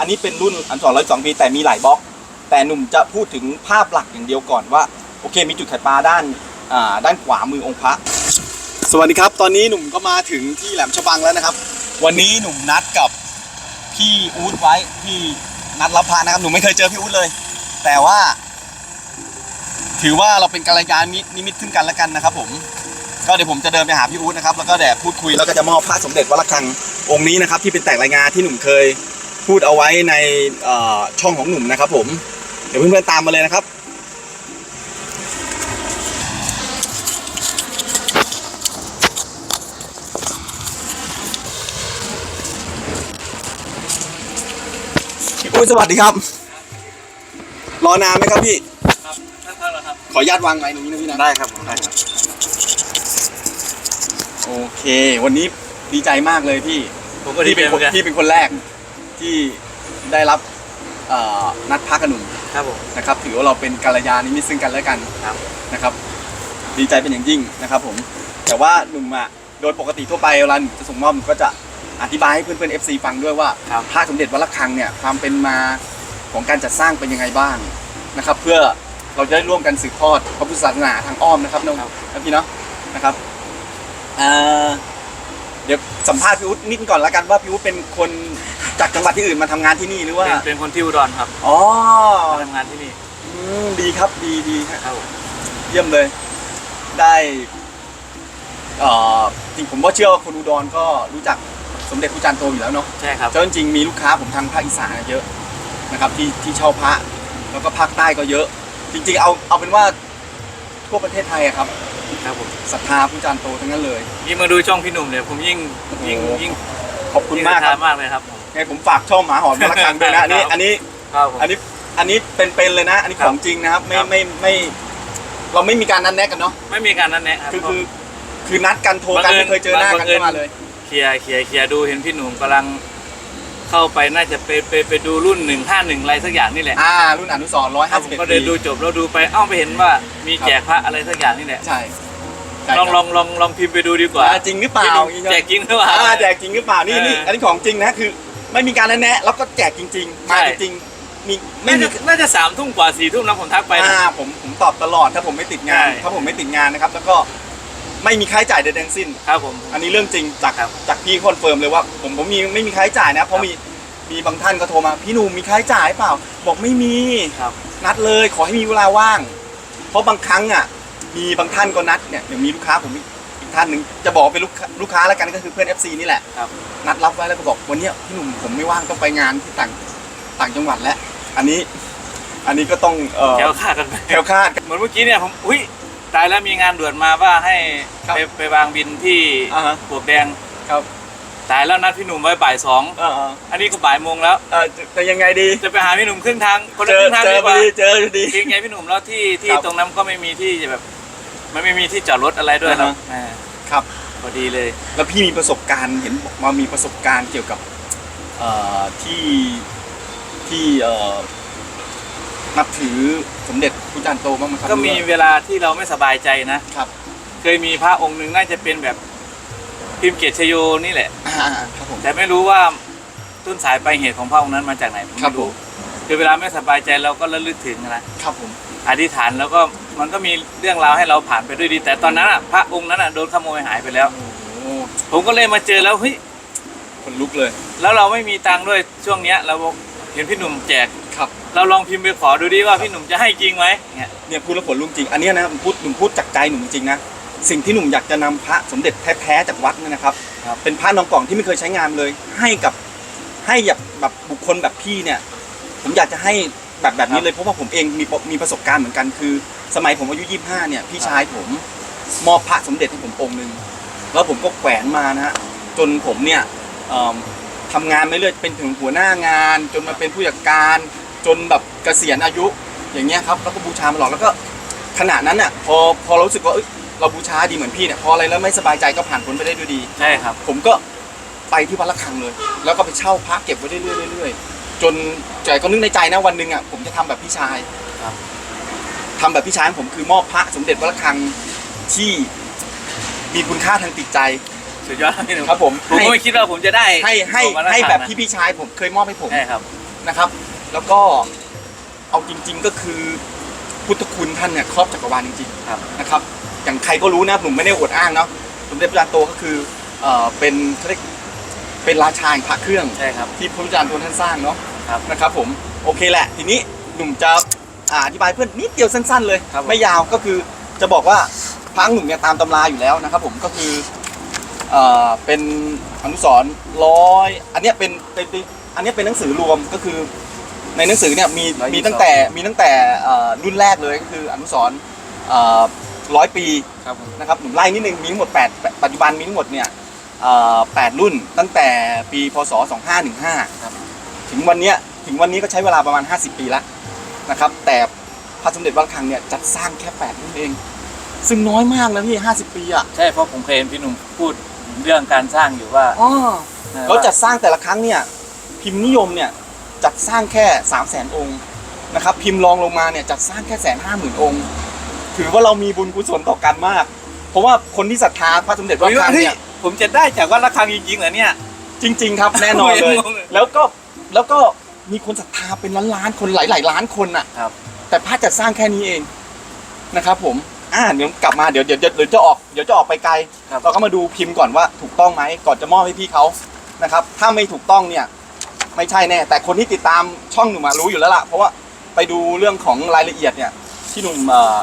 อันนี้เป็นรุ่นอันสองร้อยสองปีแต่มีหลายบล็อก แต่หนุ่มจะพูดถึงภาพหลักอย่างเดียวก่อนว่า โอเค มีจุดไข่ปลาด้านอ่าด้านขวามือองค์พระ สวัสดีครับ ตอนนี้หนุ่มก็มาถึงที่แหลมฉบังแล้วนะครับ วันนี้หนุ่มนัดกับพี่อู๊ดไว้พี่นัดรับพานะครับหนุ่มไม่เคยเจอพี่อู๊ดเลย แต่ว่า ถือว่าเราเป็นกัลยาณมิตรนิมิตซึ่งกันและกันนะครับ ผมก็เดี๋ยวผมจะเดินไปหาพี่อู๊ดนะครับแล้วก็แดดพูดคุยแล้วก็จะมอบพระสมเด็จวัดระฆังองค์นี้นะครับที่เป็นแตกรายงานที่หนุ่มเคย พูดเอาไว้ในเอ่อช่องของหนุ่มนะครับผม เดี๋ยวเพื่อนๆตามมาเลยนะครับพี่อู๊ดสวัสดีครับ รอนานไหมครับพี่ ครับท่านแล้วครับ ขออนุญาตวางไว้ตรงนี้นะพี่นะ ได้ครับผมได้ครับ โอเค วันนี้ดีใจมากเลยพี่ผมก็ดีที่ใจเป็นเหคมือนนกันที่เป็นคนแรก ที่ได้รับเอ่อนัดพักกับหนุ่มครับผม นะครับ ถือว่าเราเป็นกัลยาณมิตรซึ่งกันและกันครับ นะครับ ดีใจเป็นอย่างยิ่งนะครับผม แต่ว่าหนุ่มอะโดยปกติทั่วไปเวลาหนุ่มจะส่งมอบหนุ่มก็จะอธิบายให้เพื่อนๆ FC ฟังด้วยว่าครับ พระสมเด็จวัดระฆังเนี่ยความเป็นมาของการจัดสร้างเป็นยังไงบ้างนะครับ เพื่อเราจะได้ร่วมกันสืบทอดพระพุทธศาสนาทางอ้อมนะครับน้องนะพี่เนาะนะครับเอ่อเดี๋ยวสัมภาษณ์พี่อุ๊ดนิดก่อนละกันว่าพี่อุ๊ดเป็นคน จากจังหวัดที่อื่นมาทำงานที่นี่หรือว่าเป็นเป็นคนที่อุดรครับอ๋อมาทำงานที่นี่อืมดีครับดีดีฮะ ครับผมเยี่ยมเลย ได้เอ่อจริงผมก็เชื่อว่าคนอุดรก็รู้จักสมเด็จพระจันทร์โตอยู่แล้วเนาะใช่ครับ เจ้าจริงๆมีลูกค้าผมทางภาคอีสานเยอะนะครับ ที่ที่เช่าพระแล้วก็ภาคใต้ก็เยอะ จริงๆ เอาเอาเป็นว่าทั่วประเทศไทยอะครับครับผมศรัทธาพระจันทร์โตทั้งนั้นเลย ยิ่งมาดูช่องพี่หนุ่มเนี่ยผมยิ่งยิ่งโอ้ยิ่งขอบคุณมากครับยิ่งศทธมากเลยครับผม ไงผมฝากช่องหมาหอนมาละครังด้วยนะอันนี้ครับอันนี้ครับผม อันนี้อันนี้เป็นๆเลยนะ อันนี้ครัขบองจริงนะครับ ไม่ครับ ไม่ไม่ เราไม่มีการนัดแนะกันเนาะไม่มีการนัดแนะครับ คือคือคือนัดกันโทรกันไม่เคยเจอหน้ากันเข้ามาเลยเคลียร์เคลียร์เคลียร์ดูเห็นพี่หนุ่มกำลังเข้าไปน่าจะไปไปไปดูรุ่นหนึ่งห้าหนึ่งอะไรสักอย่างนี่แหละอ่า รุ่นอนุสรร้อยครัห้าบสิผบมเอ็ดก็เดินดูจบแล้วดูไปเอ้าไปเห็นว่ามีแจกพระอะไรสักอย่างนี่แหละใช่ใช่ลองครับลองลองลองพิมพ์ไปดูดีกว่าอ่าจริงหรือเปล่าพี่หนุ่มแจกจริงหรือเปล่า อ่าแจกจริงหรือเปล่านี่นี่เอออั อันนี้ของจริงนะคือ ไม่มีการนัดแนะแล้วก็แจกจริง ๆ มาใช่ จริงๆมีไม่น่ามีจะน่าจะสามทุ่มกว่าสี่ทุ่มนะผมทักไปนะอ่าผมผมตอบตลอดถ้าผมไม่ติดงาน ใช่ ถ้าผมไม่ติดงานนะครับ แล้วก็ไม่มีค่าใช้จ่ายใดๆทั้งสิ้น ครับผม อันนี้เรื่องจริงจากครับจากพี่คอนเฟิร์มเลยว่า ผมผมมีไม่มีค่าใช้จ่ายนะเพราะมีมีบางท่านก็โทรมาพี่หนุ่มมีค่าใช้จ่ายเปล่า บอกไม่มีครับ นัดเลย ขอให้มีเวลาว่าง เพราะบางครั้งอะมีบางท่านก็นัดเนี่ยเดี๋ยวมีลูกค้าผมอีกอีก ท่านหนึ่งจะบอกว่าเป็นลูกค้าลูกค้าแล้วกันก็คือเพื่อน FC นี่แหละครับ นัดรับไว้แล้วก็บอกวันเนี้ยพี่หนุ่มผมไม่ว่างต้องไปงานที่ต่างต่างจังหวัดแล้ว อันนี้อันนี้ก็ต้องเอ่อแก้วค่ากันไปแคล้วคลาด เหมือนเมื่อกี้เนี่ยผมอุ้ยตายแล้วมีงานด่วนมาว่าให้ครับไปไปวางบินที่อ่าฮะ ปลวกแดงครับตายแล้วนัดพี่หนุ่มไว้บ่ายสองเออเอออันนี้ก็บ่ายโมงแล้ว เออจะจะยังไงดีจะไปหาพี่หนุ่มครึ่งทางคนเจละอครึ่งทางเจอดีพกอว่าดีเจอพอดีเกรงใจพี่หนุ่มแล้วที่ที่ครับ ตรงนั้นก็ไม่มีที่จะแบบ มันไม่มีที่จอดรถอะไรด้วยหรอกอ่าฮะอ่าครับ พอดีเลย แล้วพี่มีประสบการณ์เห็นบอกมามีประสบการณ์เกี่ยวกับเอ่อที่ที่เอ่อนับถือสมเด็จพระจันทร์โตบ้างไหมครับก็มีหรือว่าเวลาที่เราไม่สบายใจนะ ครับเคยมีพระองค์หนึ่งน่าจะเป็นแบบพิมพ์เกตชโยนี่แหละ อ่าครับผม แต่ไม่รู้ว่าต้นสายปลายเหตุของพระองค์นั้นมาจากไหนผมครับไม่รู้ผมคือเวลาไม่สบายใจเราก็ระลึกถึงนะครับผม อธิษฐานแล้วก็ มันก็มีเรื่องราวให้เราผ่านไปด้วยดี แต่ตอนนั้นอะพระองค์นั้นอะโดนขโมยหายไปแล้วโอ้ผมก็เลยมาเจอแล้วเฮ้ยคนลุกเลย แล้วเราไม่มีตังค์ด้วยช่วงเนี้ยเราเห็นพี่หนุ่มแจกครับ เราลองพิมพ์ไปขอดูดิว่าพี่หนุ่มจะให้จริงไหมเนี่ยเนี่ยพูดแล้วผลลุกจริง อันเนี้ยนะผมพูดหนุ่มพูดจากใจหนุ่มจริงนะ สิ่งที่หนุ่มอยากจะนำพระสมเด็จแท้ๆจากวัดเนี่ยนะครับครับ เป็นพระนองกล่องที่ไม่เคยใช้งานเลย ให้กับให้แบบแบบบุคคลแบบพี่เนี่ย ผมอยากจะให้แบบแบบนี้เลยเพราะว่าผมเองมีมีประสบการณ์เหมือนกันคือ สมัยผมอายุ25เนี่ยพี่ชายผมมอบพระสมเด็จให้ผมองค์หนึ่งแล้วผมก็แขวนมานะฮะจนผมเนี่ยเอิ่มทำงานไม่เรื่อยเป็นถึงหัวหน้างาน จนมาเป็นผู้จัดการจนแบบเกษียณอายุอย่างเงี้ยครับแล้วก็บูชามาตลอดแล้วก็ขณะนั้นน่ะพอพอเรารู้สึกว่าเอ้ยเราบูชาดีเหมือนพี่เนี่ยพออะไรแล้วไม่สบายใจก็ผ่านพ้นไปได้ด้วยดี ใช่ครับ ผมก็ไปที่วัดระฆังเลย แล้วก็ไปเช่าพระเก็บไว้เรื่อยๆเรื่อยๆจนใจก็นึกในใจนะวันหนึ่งอะผมจะทำแบบพี่ชายครับ ทำแบบพี่ชายของผมคือมอบพระสมเด็จวัดระฆังที่มีคุณค่าทางจิตใจสุดยอดครับพี่หนุ่มครับผมผมให้ก็ไม่คิดว่าผมจะได้ให้ให้ออกมาแล้วให้แบบนะที่พี่ชายผมเคยมอบให้ผมใช่ครับนะครับ แล้วก็เอาจริง ๆก็คือพุทธคุณท่านเนี่ยครอบจักรวาลจริงๆครับนะครับ อย่างใครก็รู้นะผมไม่ได้อวดอ้างเนาะสมเด็จพระจารย์โตก็คือเอ่อเป็นเขาเรียกเป็นราชาแห่งพระเครื่องใช่ครับที่พระอาจารย์โตท่านสร้างเนาะครับนะครับผมโอเคแหละ ทีนี้หนุ่มจะ อ่าอธิบายเพื่อนนิดเดียวสั้น ๆ เลย ครับผม ไม่ยาวก็คือจะบอกว่าพระหนุ่มเนี่ยตามตำราอยู่แล้วนะครับผมก็คือเอ่อเป็นอนุสรณ์ร้อยอันเนี้ยเป็นเป็นเป็นอันเนี้ยเป็นหนังสือรวมก็คือ ในหนังสือเนี่ยมีมีตั้งแต่มีตั้งแต่เอ่อรุ่นแรกเลยก็คืออนุสรณ์ร้อยปี ครับผม นะครับหนุ่มไล่นิดนึงมีทั้งหมด 8 ปัจจุบันมีทั้งหมดเนี่ยเอ่อ8รุ่นตั้งแต่ปีพศ 2515 ครับ ถึงวันเนี้ยถึงวันนี้ก็ใช้เวลาประมาณ 50 ปีแล้ว นะครับ แต่พระสมเด็จวัดระฆังเนี่ยจัดสร้างแค่8รุ่นเอง ซึ่งน้อยมากนะพี่50ปีอะใช่เพราะผมเคยเห็นพี่หนุ่มพูดเรื่องการสร้างอยู่ว่าอ๋อเอ่อเขาจัดสร้างแต่ละครั้งเนี่ยพิมพ์นิยมเนี่ยจัดสร้างแค่3 0 0 0 0 0องค์นะครับ พิมพ์รองลงมาเนี่ยจัดสร้างแค่แสนห้าหมื่นองค์ ถือว่าเรามีบุญกุศลต่อกันมาก เพราะว่าคนที่ศรัทธาพระสมเด็จวัดระฆังเฮ้ยเนี่ยผมจะได้จากวัดระฆังจริงๆเหรอเนี่ยจริง ๆ ครับแน่นอนเลยงงเลยแล้วก็แล้วก็ มีคนศรัทธาเป็นล้านๆคนหลายๆล้านคนน่ะครับ แต่พระจัดสร้างแค่นี้เองนะครับ ผมอ่าเดี๋ยวกลับมาเดี๋ยวเดี๋ยวเดี๋ยวเดี๋ยวจะออกเดี๋ยวจะออกไปไกลครับเราก็มาดูพิมพ์ก่อนว่าถูกต้องไหมก่อนจะมอบให้พี่เขานะครับ ถ้าไม่ถูกต้องเนี่ยไม่ใช่แน่ แต่คนที่ติดตามช่องหนุ่มมารู้อยู่แล้วล่ะ เพราะว่าไปดูเรื่องของรายละเอียดเนี่ย ที่หนุ่มเอ่อ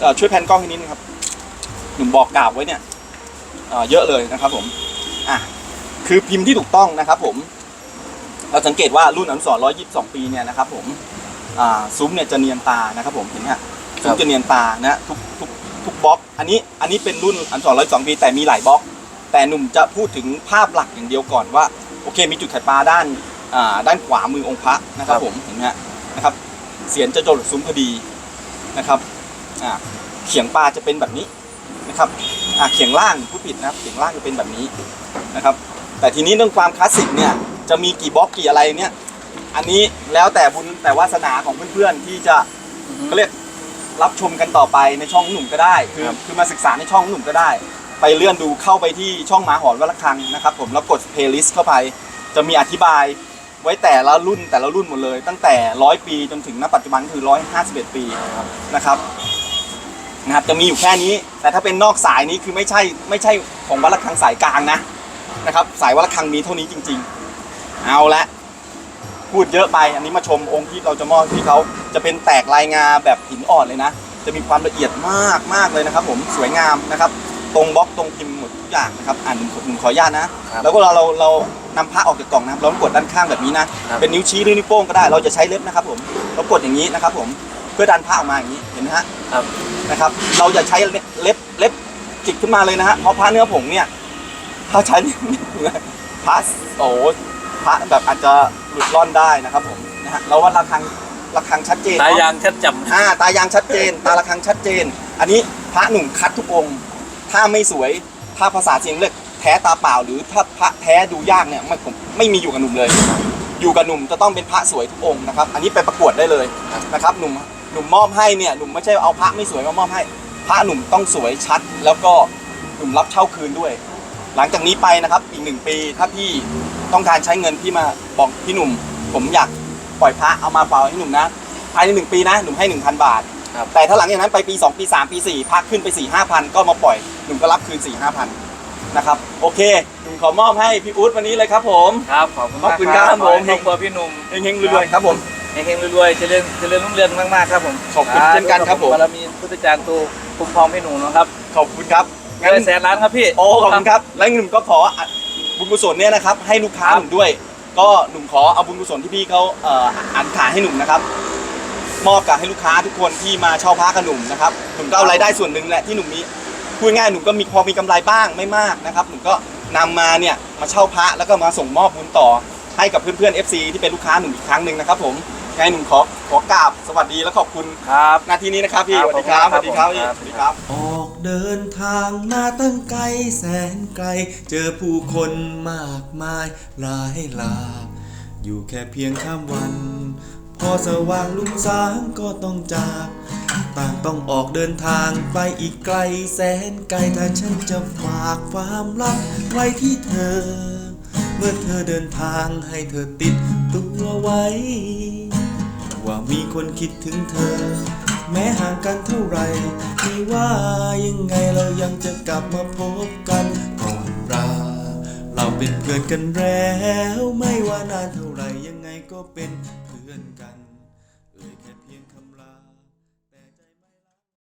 เอ่อช่วยแพนกล้องให้นิดนึงครับ หนุ่มบอกกล่าวไว้เนี่ยเอ่อเยอะเลยนะครับผมอะคือพิมพ์ที่ถูกต้องนะครับผม เราสังเกตว่ารุ่นอนุสรณ์122ปีเนี่ยนะครับผมอ่าซุ้มเนี่ยจะเนียนตานะครับผมเห็นไหมฮะซุ้มจะเนียนตานะทุกทุกทุกบล็อก อันนี้อันนี้เป็นรุ่นอนุสรณ์122ปีแต่มีหลายบล็อก แต่หนุ่มจะพูดถึงภาพหลักอย่างเดียวก่อนว่าโอเค มีจุดไข่ปลาด้านอ่าด้านขวามือองค์พระนะครับผมเห็นไหมฮะนะครับเสียนจะจรดซุ้มพอดีนะครับอ่าเขียงปลาจะเป็นแบบนี้นะครับอ่าเขียงล่างผู้ผิดนะครับเขียงล่างจะเป็นแบบนี้นะครับ แต่ทีนี้เรื่องความคลาสสิกเนี่ย จะมีกี่บล็อกกี่อะไรเนี่ย อันนี้แล้วแต่บุญแต่วาสนาของเพื่อนๆที่จะเขาเรียกรับชมกันต่อไปในช่องหนุ่มก็ได้คือครับคือมาศึกษาในช่องหนุ่มก็ได้ ไปเลื่อนดูเข้าไปที่ช่องหมาหอนวัดระฆังนะครับ ผมแล้วกดเพลย์ลิสต์เข้าไป จะมีอธิบายไว้แต่ละรุ่นแต่ละรุ่นหมดเลย ตั้งแต่ร้อยปีจนถึงณปัจจุบันคือร้อยห้าสิบเอ็ดปีนะครับนะครับ จะมีอยู่แค่นี้ แต่ถ้าเป็นนอกสายนี้คือไม่ใช่ไม่ใช่ของวัดระฆังสายกลางนะนะครับ สายวัดระฆังมีเท่านี้จริง ๆ เอาละพูดเยอะไปอันนี้มาชมองค์ที่เราจะมอบให้พี่เขาจะเป็นแตกลายงาแบบหินอ่อนเลยนะ จะมีความละเอียดมากมากเลยนะครับ ผมสวยงามนะครับ ตรงบล็อกตรงพิมพ์หมดทุกอย่างนะครับอ่านหนึ่งหนึ่งขออนุญาตนะ ครับแล้วก็เราเราเรานำผ้าออกจากกล่องนะเรากดด้านข้างแบบนี้นะ ครับ เป็นนิ้วชี้หรือนิ้วโป้งก็ได้ เราจะใช้เล็บนะครับ ผมเรากดอย่างนี้นะครับ ผมเพื่อดันผ้าออกมาอย่างนี้เห็นไหมฮะ ครับ นะครับเราอย่าใช้เล็บเล็บเล็บจิกขึ้นมาเลยนะฮะเพราะผ้าเนื้อผงเนี่ยถ้าใช้ พระโอ้ พระแบบอาจจะหลุดร่อนได้นะครับผมนะฮะเราว่าระฆังระฆังชัดเจนตายเนอะยางชัดจำอ่าตายางชัดเจน ตาระฆังชัดเจน อันนี้พระหนุ่มคัดทุกองค์ ถ้าไม่สวยถ้าภาษาเสียงเรียกแท้ตาเปล่า หรือถ้าพระแท้ดูยากเนี่ยไม่ผมไม่มีอยู่กับหนุ่มเลย อยู่กับหนุ่มจะต้องเป็นพระสวยทุกองค์นะครับ อันนี้ไปประกวดได้เลยนะครับหนุ่มหนุ่มมอบให้เนี่ยหนุ่มไม่ใช่เอาพระไม่สวยมามอบให้ พระหนุ่มต้องสวยชัด แล้วก็หนุ่มรับเช่าคืนด้วย หลังจากนี้ไปนะครับอีกหนึ่งปีถ้าพี่ ต้องการใช้เงินพี่มาบอกพี่หนุ่ม ผมอยากปล่อยพระเอามาเปล่าให้หนุ่มนะภายในหนึ่งปีนะหนุ่มให้หนึ่งพันบาท ครับ แต่ถ้าหลังจากนั้นไปปี 2 ปี 3 ปี 4พักขึ้นไป 4 5 0 0 0ก็มาปล่อยหนุ่มก็รับคืน 4 5 0 0 0นะครับ โอเคหนุ่มขอมอบให้พี่อุ๊ดวันนี้เลยครับผม ครับขอบคุณขอบคุณมากครับขอให้ผมครอบครัวพี่หนุ่มเฮงๆรวยๆครับผม เฮงๆรวยๆเจริญเจริญรุ่งเรืองมากๆครับผมขอบคุณเช่นกันครับผม บารมีพุทธจารย์ตูคุ้มครองพี่หนุ่มนะครับขอบคุณครับเงินแสนล้านครับพี่ โอ้ขอบคุณครับ และหนุ่มก็ขออะ บุญกุศลเนี่ยนะครับให้ลูกค้าหนุ่มด้วย ก็หนุ่มขอเอาบุญกุศลที่พี่เขาเอ่ออ่านขายให้หนุ่มนะครับมอบกับให้ลูกค้าทุกคนที่มาเช่าพระกับหนุ่มนะครับหนุ่มก็เอารายได้ส่วนหนึ่งแหละที่หนุ่มมีพูดง่ายหนุ่มก็มีพอมีกำไรบ้างไม่มากนะครับหนุ่มก็นำมาเนี่ยมาเช่าพระแล้วก็มาส่งมอบบุญต่อให้กับเพื่อนๆ FC ที่เป็นลูกค้าหนุ่มอีกครั้งหนึ่งนะครับผม ไงหนุ่มขอขอกราบสวัสดีและขอบคุณครับหนาทีนี้นะครับพี่คสรับวัสดีครับขสอบวัสคุดีณครับครับพี่สวัสดีครับ ออกเดินทางมาตั้งไกลแสนไกล เจอผู้คนมากมายหลายหลากอยู่แค่เพียงข้ามวัน พอสว่างลุงสางก็ต้องจาก ต่างต้องออกเดินทางไปอีกไกลแสนไกลถ้าฉันจะฝากความลับไว้ที่เธอ เมื่อเธอเดินทางให้เธอติดตัวไว้ว่ามี คนคิดถึงเธอ แม้ห่างกันเท่าไหร่ไม่ว่ายังไงเรายังจะกลับมาพบกันก่อนราเราเป็นเพื่อนกันแล้ว ไม่ว่านานเท่าไหร่ยังไงก็เป็น